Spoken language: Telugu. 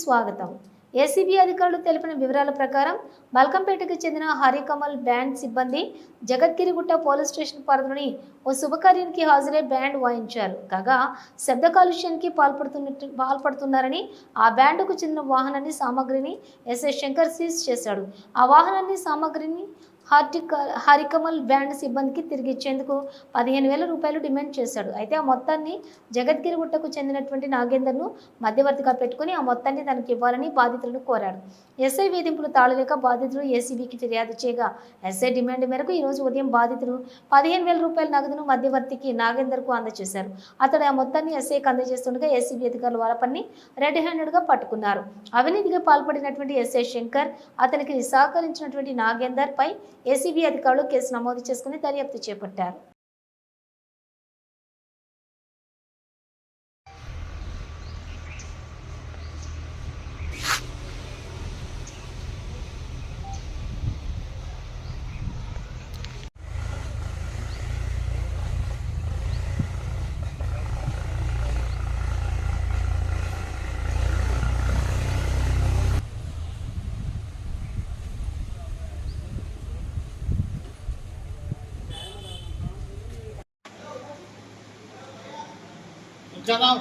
స్వాగతం. ఏసీబీ అధికారులు తెలిపిన వివరాల ప్రకారం మల్కంపేటకు చెందిన హరికమల్ బ్యాండ్ సిబ్బంది జగద్గిరిగుట్ట పోలీస్ స్టేషన్ పరిధిలోని ఓ శుభకార్యానికి హాజరై బ్యాండ్ వాయించారు. కాగా శబ్ద కాలుష్యానికి పాల్పడుతున్నట్టు పాల్పడుతున్నారని ఆ బ్యాండ్కు చెందిన వాహనాన్ని సామాగ్రిని ఎస్ఐ శంకర్ సీజ్ చేశాడు. ఆ వాహనాన్ని సామాగ్రిని హార్టిక హరికమల్ బ్యాండ్ సిబ్బందికి తిరిగి ఇచ్చేందుకు పదిహేను వేల రూపాయలు డిమాండ్ చేశాడు. అయితే ఆ మొత్తాన్ని జగద్గిరిగుట్టకు చెందినటువంటి నాగేందర్ను మధ్యవర్తిగా పెట్టుకుని ఆ మొత్తాన్ని తనకి ఇవ్వాలని బాధితులను కోరాడు. ఎస్ఐ వేధింపులు తాళలేక బాధితులు ఏసీబీకి ఫిర్యాదు చేయగా ఎస్ఐ డిమాండ్ మేరకు ఈరోజు ఉదయం బాధితులు పదిహేను వేల రూపాయల నగదును మధ్యవర్తికి నాగేందర్కు అందజేశారు. అతడు ఆ మొత్తాన్ని ఎస్ఐకి అందజేస్తుండగా ఏసీబీ అధికారులు వారపన్ని రెడ్ హ్యాండెడ్గా పట్టుకున్నారు. అవినీతిగా పాల్పడినటువంటి ఎస్ఐ శంకర్ అతనికి సహకరించినటువంటి నాగేందర్ పై ఏసీబీ అధికారులు కేసు నమోదు చేసుకుని దర్యాప్తు చేపట్టారు. জানাও